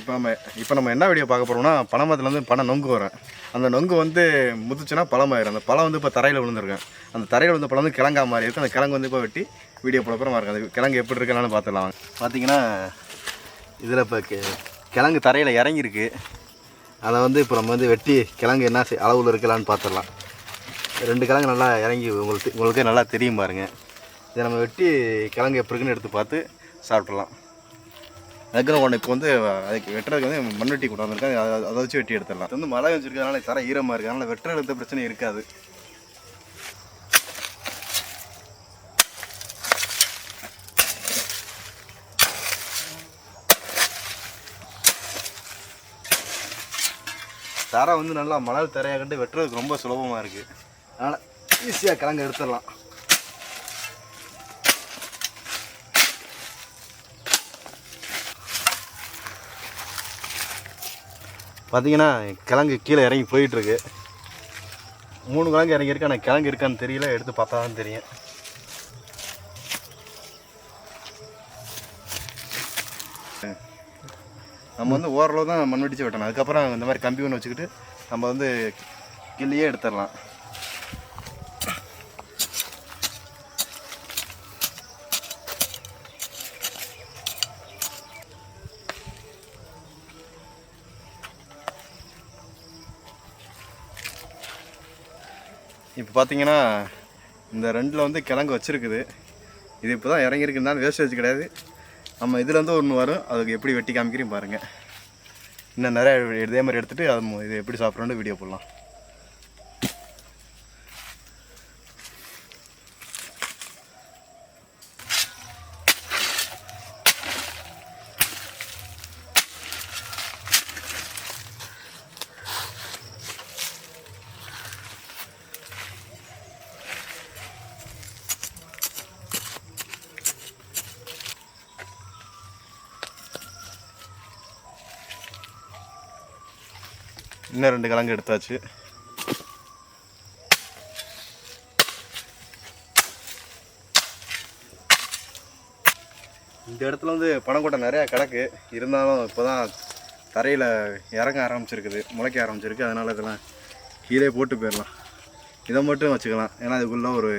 இப்போ நம்ம இப்போ நம்ம என்ன வீடியோ பார்க்க போகிறோம்னா பனைமரத்துலேருந்து பனை நொங்கு வரும். அந்த நொங்கு வந்து முதிச்சுன்னா பழமாயிரும். அந்த பழம் வந்து இப்போ தரையில் விழுந்திருக்கும். அந்த தரையில் விழுந்த பழம் வந்து கிழங்கா மாதிரி இருக்கும் அந்த கிழங்கு வந்து இப்போ வெட்டி வீடியோ போடப்புறமா இருக்கும் அந்த கிழங்கு எப்படி இருக்குன்னு பார்த்துடலாம். பார்த்தீங்கன்னா இதில் இப்போ கிழங்கு தரையில் இறங்கியிருக்கு. அதை வந்து இப்போ நம்ம வந்து வெட்டி கிழங்கு என்ன அளவில் இருக்கலான்னு பார்த்துடலாம். ரெண்டு கிழங்கு நல்லா இறங்கி உங்களுக்கு உங்களுக்கே நல்லா தெரியும் பாருங்கள் இதை நம்ம வெட்டி கிழங்கு எப்படி இருக்குன்னு எடுத்து பார்த்து சாப்பிட்றலாம் அதுக்குன்னு உனக்கு இப்போ வந்து அதுக்கு வெட்டுறதுக்கு வந்து மண் வெட்டி கொண்டு வந்திருக்காங்க. அதை அதை வச்சு வெட்டி எடுத்துடலாம். வந்து மழை வச்சிருக்கிறதுனால தர ஈரமாக இருக்குது அதனால் வெட்டுறது எந்த பிரச்சனை இருக்காது. தரை வந்து நல்லா மலர் தரையாக கண்டு வெட்டுறதுக்கு ரொம்ப சுலபமாக இருக்குது அதனால் ஈஸியாக கிழங்கு எடுத்துடலாம். பார்த்தீங்கன்னா கிழங்கு கீழே இறங்கி போயிட்டுருக்கு. மூணு கிழங்கு இறங்கி இருக்கு ஆனால் கிழங்கு இருக்கான்னு தெரியல. எடுத்து பார்த்தா தான் தெரியும். நம்ம வந்து ஓரளவு தான் மண் வெடிச்சு வெட்டணும். அதுக்கப்புறம் இந்த மாதிரி கம்பி ஒன்று வச்சுக்கிட்டு நம்ம வந்து கிள்ளியே எடுத்துடலாம். இப்போ பார்த்தீங்கன்னா இந்த ரெண்டில் வந்து கிழங்கு வச்சுருக்குது. இது இப்போ தான் இறங்கியிருக்குனால வேஸ்டேஜ் கிடையாது. நம்ம இதுலேருந்து ஒன்று வரும். அதுக்கு எப்படி வெட்டி காமிக்கிறேன் பாருங்கள் இன்னும் நிறையா இதே மாதிரி எடுத்துகிட்டு அது இது எப்படி சாப்பிட்றோன்னு வீடியோ போடலாம். இன்னும் ரெண்டு கிழங்கு எடுத்தாச்சு. இந்த இடத்துல வந்து பனங்கொட்டை நிறையா கிடக்கு. இருந்தாலும் இப்போ தான் தரையில் இறங்க ஆரம்பிச்சிருக்குது. முளைக்க ஆரம்பிச்சிருக்கு. அதனால் இதெல்லாம் கீழே போட்டு போயிடலாம். இதை மட்டும் வச்சுக்கலாம். ஏன்னா அதுக்குள்ளே ஒரு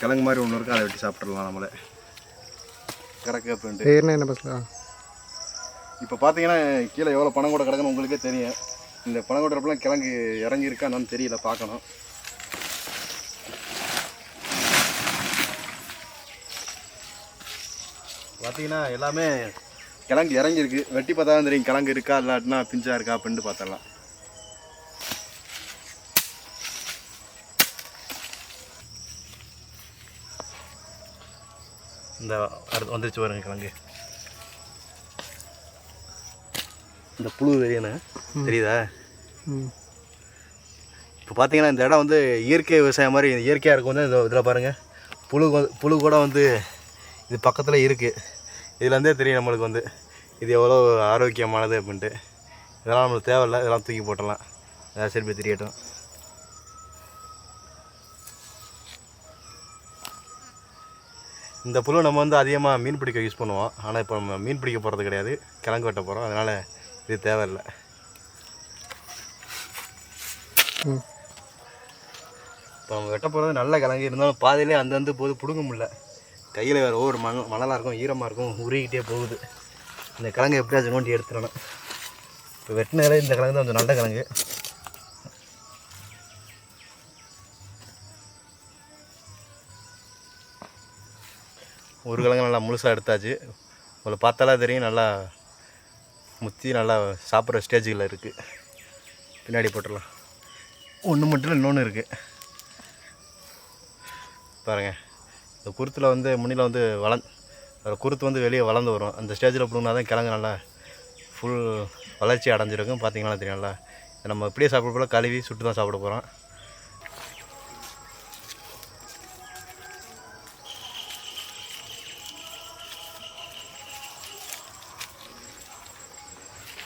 கிழங்கு மாதிரி ஒன்று இருக்குது அதை வெட்டி சாப்பிட்றலாம் நம்மளே. கிடக்கு அப்படின்ட்டு. என்ன இப்போ பார்த்தீங்கன்னா கீழே எவ்வளோ பணம் கூட கிடக்குன்னு உங்களுக்கே தெரியும். இந்த பணம் கூட்டுறப்பெல்லாம் கிழங்கு இறங்கி இருக்கா என்னன்னு தெரியல பார்க்கணும். பார்த்தீங்கன்னா எல்லாமே கிழங்கு இறங்கியிருக்கு. வெட்டி பார்த்தா தெரியும் கிழங்கு இருக்கா இல்லாட்டினா பிஞ்சா இருக்கா அப்படின்ட்டு பார்த்துடலாம் இந்த அடுத்து வந்துருச்சு பாருங்க கிழங்கு. இந்த புழு தெரியுண்ணே தெரியுதா? இப்போ பார்த்தீங்கன்னா இந்த இடம் வந்து இயற்கை விவசாயம் மாதிரி இயற்கையாக இருக்கும் வந்து இந்த இதில் பாருங்கள் புழு புழு கூட வந்து இது பக்கத்தில் இருக்குது இதுலேருந்தே தெரியும் நம்மளுக்கு வந்து. இது எவ்வளோ ஆரோக்கியமானது அப்படின்ட்டு. இதெல்லாம் நம்மளுக்கு தேவையில்லை. இதெல்லாம் தூக்கி போட்டலாம் ஏதாவது சரி போய் தெரியட்டும். இந்த புழு நம்ம வந்து அதிகமாக மீன் பிடிக்க யூஸ் பண்ணுவோம். ஆனால் இப்போ நம்ம மீன் பிடிக்க போகிறது கிடையாது. கிழங்கு வெட்ட போகிறோம் அதனால் இது தேவையில்லை. இப்போ அவங்க வெட்ட போகிறது நல்ல கிழங்கு இருந்தாலும் பாதையிலே அந்தந்த போது பிடுங்க முடியல. கையில் வேறு ஒவ்வொரு மணல் மணலாக இருக்கும் ஈரமாக இருக்கும் உருகிக்கிட்டே போகுது. இந்த கிழங்கு எப்படியாச்சும் நோண்டி எடுத்துடணும். இப்போ வெட்டினாலே இந்த கிழங்கு தான் கொஞ்சம் நல்ல கிழங்கு ஒரு கிழங்கு நல்லா முழுசாக எடுத்தாச்சு. உங்களை பார்த்தாலே தெரியும் நல்லா முத்தி நல்லா சாப்பிட்ற ஸ்டேஜுகளில் இருக்குது பின்னாடி போட்டுடலாம். ஒன்று மட்டும் இல்லை இன்னொன்று இருக்குது பாருங்கள் இந்த குருத்தில் வந்து முன்னில் வந்து வளந் குருத்து வந்து வெளியே வளர்ந்து வரும். அந்த ஸ்டேஜில் பிடுங்கினா தான் கிழங்கு நல்லா ஃபுல் வளர்ச்சி அடைஞ்சிருக்கும். பார்த்தீங்கன்னா தெரியும் நல்லா நம்ம இப்படியே சாப்பிட போல கழுவி சுட்டு தான் சாப்பிட போகிறோம்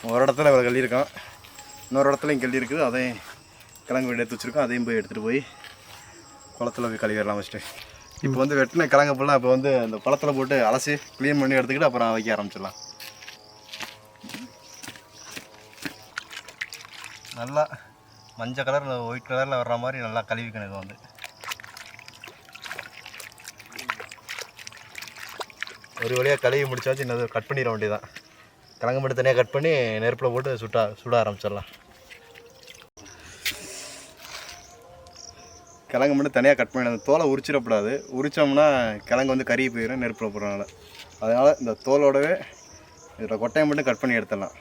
ஒரு இடத்துல அவரை கல்லியிருக்கான். இன்னொரு இடத்துலையும் கல்லி இருக்குது அதையும் கிழங்கு எடுத்து வச்சுருக்கோம் அதையும் போய் எடுத்துகிட்டு போய் குளத்தில் போய் கழுவிடலாம் ஃபஸ்ட்டு இப்போ வந்து வெட்டின கிழங்கு ஃபுல்லாக இப்போ வந்து அந்த குளத்தில் போட்டு அலசி க்ளீன் பண்ணி எடுத்துக்கிட்டு அப்புறம் வைக்க ஆரம்பிச்சிடலாம். நல்லா மஞ்சள் கலரில் ஒயிட் கலரில் வர்ற மாதிரி நல்லா கழுவி கணக்கு வந்து. ஒரு வழியாக கழுவி முடிச்சாச்சு. இன்னும் கட் பண்ணிட வேண்டியதான் கிழங்கு மட்டும் தனியாக கட் பண்ணி நெருப்பில் போட்டு சுட்டா சுட ஆரம்பிச்சிடலாம். கிழங்கு மட்டும் தனியாக கட் பண்ணி அந்த தோலை உரிச்சிடக்கூடாது. உரிச்சோம்னா கிழங்கு வந்து கறி போயிடும் நெருப்பில் போடுறதுனால. அதனால் இந்த தோலோடவே இதில் கொட்டையை மட்டும் கட் பண்ணி எடுத்துடலாம்.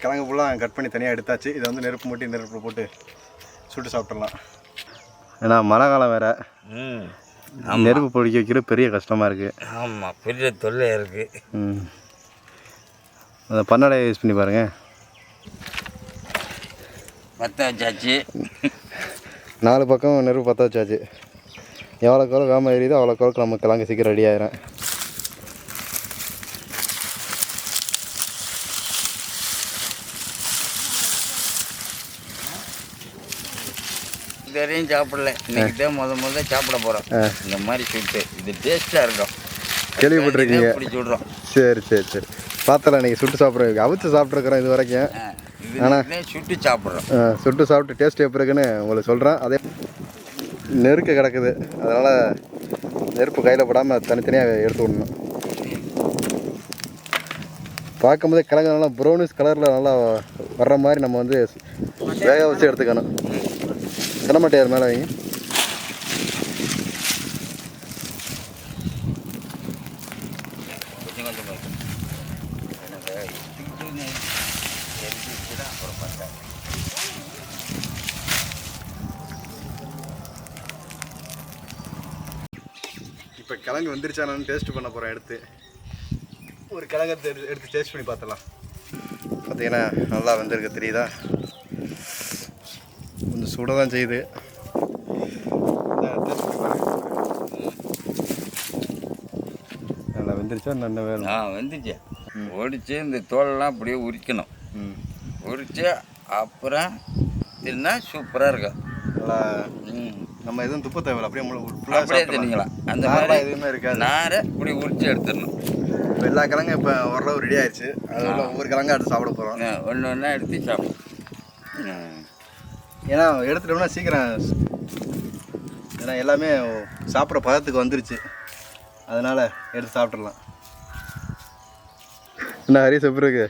கிழங்கு ஃபுல்லாக கட் பண்ணி தனியாக எடுத்தாச்சு. இதை வந்து நெருப்பு மூட்டி நெருப்பில் போட்டு சுட்டு சாப்பிட்றலாம் ஏன்னா மழை காலம் வேறு. ம். நெருப்பு பிடிக்க வைக்கிறது பெரிய கஷ்டமாக இருக்குது ஆமாம் பெரிய தொல்லை இருக்குது ம். அந்த பன்னடையை யூஸ் பண்ணி பாருங்கள் பற்ற வச்சாச்சு. நாலு பக்கம் நெருப்பு பற்ற வச்சாச்சு. எவ்வளோக்கு எவ்வளோ வேம எரியுதோ அவ்வளோக்கு எவ்வளோக்கு நம்ம கிழங்கு சீக்கிரம் ரெடி ஆயிரும். இது வரையும் சாப்பிடல. இன்னைக்கு தான் முத முத சாப்பிட போகிறோம் இந்த மாதிரி சுட்டு இது டேஸ்ட்டாக இருக்கும். கேள்விப்பட்டிருக்கீங்க. இதான் பிடிச்சி விட்றோம் சரி சரி சரி. பார்த்தலாம் நீங்கள் சுட்டு சாப்பிட்றோம் அவிச்சு சாப்பிட்ருக்குறோம் இது வரைக்கும். ஆ, இது இன்னைக்கு சுட்டு சாப்பிட்றோம். சுட்டு சாப்பிட்டு டேஸ்ட் எப்படி இருக்குன்னு உங்களுக்கு சொல்கிறேன் அதே நெருக்க கிடக்குது. அதனால் நெருப்பு கையில் படாமல் தனித்தனியாக எடுத்து விடணும். பார்க்கும்போதே கிழங்கு நல்லா ப்ரௌனிஷ் கலரில் நல்லா வர்ற மாதிரி நம்ம வந்து வேக வச்சு எடுத்துக்கணும். எரிஞ்சிச்சுன்னா அப்புறம் பத்தாது. இப்போ கிழங்கு வந்துருச்சானு டேஸ்ட் பண்ண போகிறோம் எடுத்து. ஒரு கிழங்கு எடுத்து எடுத்து டேஸ்ட் பண்ணி பார்த்தலாம் பார்த்தீங்கன்னா நல்லா வந்திருக்கு தெரியுதா? சுட தான் செய்யுது. நல்லா வெந்துருச்சா? நல்ல வேணும்? ஆ வந்துச்சு. ஒடிச்சு இந்த தோலெல்லாம் அப்படியே உரிக்கணும். ம். உரிச்சு அப்புறம் தின்னா சூப்பராக இருக்கும். நல்லா நம்ம எதுவும் துப்ப தேவையில்ல. அப்படியே அப்படியே தின்னுக்கலாம். அந்த மாதிரி எதுவுமே இருக்காது. நாரை இப்படி உரிச்சு எடுத்துடணும். இப்போ எல்லா கிழங்கும் இப்போ ஓரளவு ரெடி ஆயிடுச்சு அதில் ஒவ்வொரு கிழங்கா எடுத்து சாப்பிட போகிறோம் ஒன்று ஒன்றா எடுத்து சாப்பிடும் ம். ஏன்னா எடுத்துட்டோம்னா சீக்கிரம் ஏன்னா எல்லாமே சாப்பிட்ற பதத்துக்கு வந்துருச்சு. அதனால் எடுத்து சாப்பிட்றலாம் என்ன ஹரி எப்படி இருக்கு?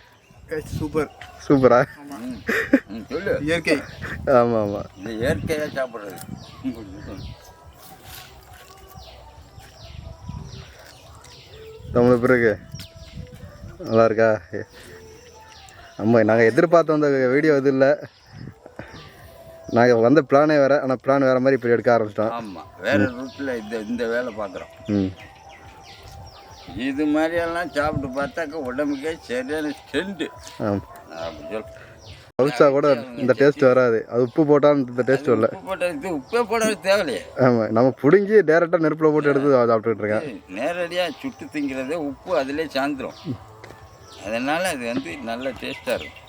சூப்பர் சூப்பரா சொல்லு. இயற்கை. ஆமாம் ஆமாம் இது இயற்கையாக சாப்பிட்றது. நம்ம எப்படி இருக்கு? நல்லா இருக்கா? ஆமாம் நாங்கள் எதிர்பார்த்த வந்த வீடியோ இது இல்லை. நாங்கள் வந்த பிளானே வேறு ஆனால் பிளான் வேறு மாதிரி இப்போ எடுக்க ஆரம்பிச்சிட்டோம் ஆமாம் வேறு ரூட்டில் இந்த இந்த வேலை பார்க்குறோம் ம். இது மாதிரியெல்லாம் சாப்பிட்டு பார்த்தாக்க உடம்புக்கே சரியான சொல் அவிச்சா கூட இந்த டேஸ்ட் வராது. அது உப்பு போட்டாலும் இந்த டேஸ்ட் வரல. உப்பு போட்டது உப்பே போடுறது தேவையில்லையே. ஆமாம் நம்ம பிடுங்கி டேரெக்டாக நெருப்பில் போட்டு எடுத்து சாப்பிட்டுட்டு இருக்கேன். நேரடியாக சுட்டு திங்கிறதே உப்பு அதிலே சாந்துரும் அதனால் அது வந்து நல்ல டேஸ்ட்டாக இருக்கும்.